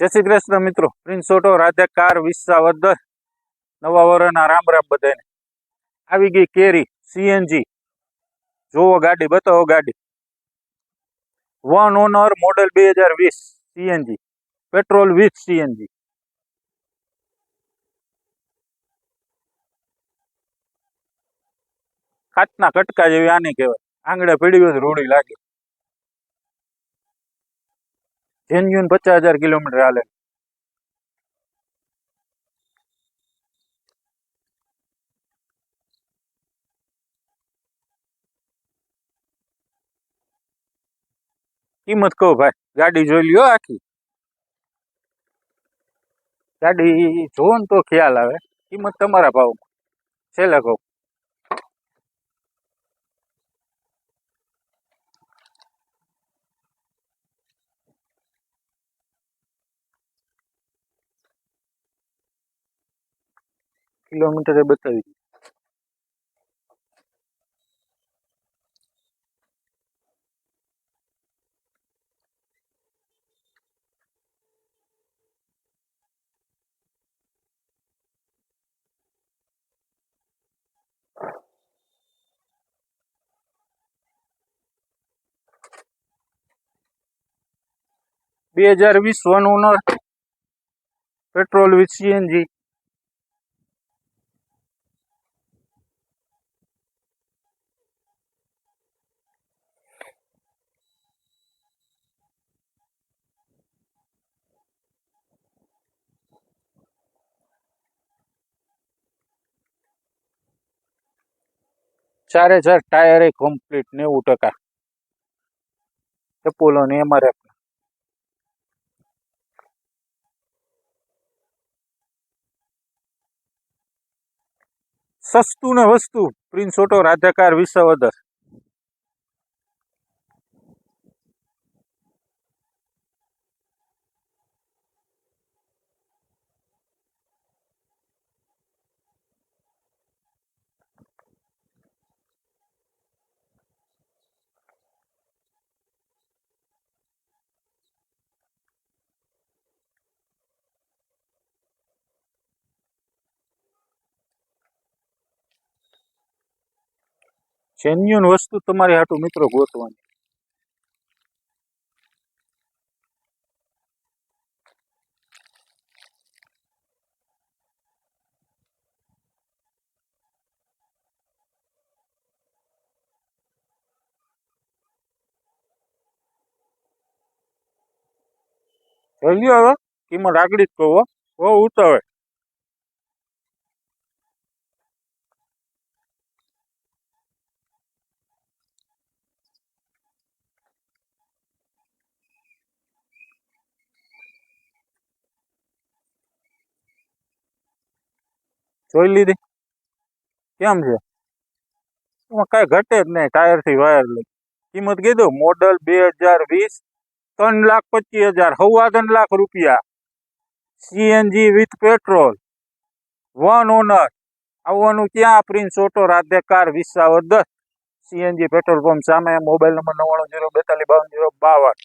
જય શ્રી કૃષ્ણ મિત્રો. Prince auto Radhe car Visavadar નવા વરના, રામ રામ બધાને. આવી ગઈ કેરી, સીએનજી. જોવો ગાડી, બતાવો ગાડી. વન ઓનર મોડેલ બે હજાર વીસ, સીએનજી. Petrol with CNG. કાચના કટકા જેવી આની કહેવાય. આંગળે પીડી રૂડી લાગે. જેન્યુન પચાસ હજાર કિલોમીટર હાલે કિંમત કહું ભાઈ ગાડી જોઈ લ્યો આખી ગાડી જોવો ને તો ખ્યાલ આવે કિંમત તમારા ભાવમાં છેલ્લે કહું કિલોમીટર એ બતાવી દીધું. બે હજાર વીસ one owner petrol with CNG ચારે ચાર ટાયર કમ્પ્લીટ નેવું ટકા. એપોલો ને એમઆરએફ સસ્તું ને વસ્તુ. પ્રિન્સ ઓટો, રાધાકાર, વિસાવદર. જેન્યુન વસ્તુ તમારી હાટું મિત્રો ગોતવાની જોઈ લ્યો હવે કિંમત આગળ જ કહો હો. જોઈ લીધી. કેમ છે? એમાં કાંઈ ઘટે જ નહીં, ટાયરથી વાયર લઈ. કિંમત કીધું, મોડલ બે હજાર વીસ, ત્રણ લાખ પચીસ હજાર સવા ત્રણ લાખ રૂપિયા. CNG with petrol, one owner. આવવાનું ક્યાં? પ્રિન્સ ઓટો, રાધે કાર દસ સીએનજી, પેટ્રોલ પંપ, સામે મોબાઈલ નંબર નવ્વાણું, જીરો બેતાલીસ, બાવન, જીરો બાવન.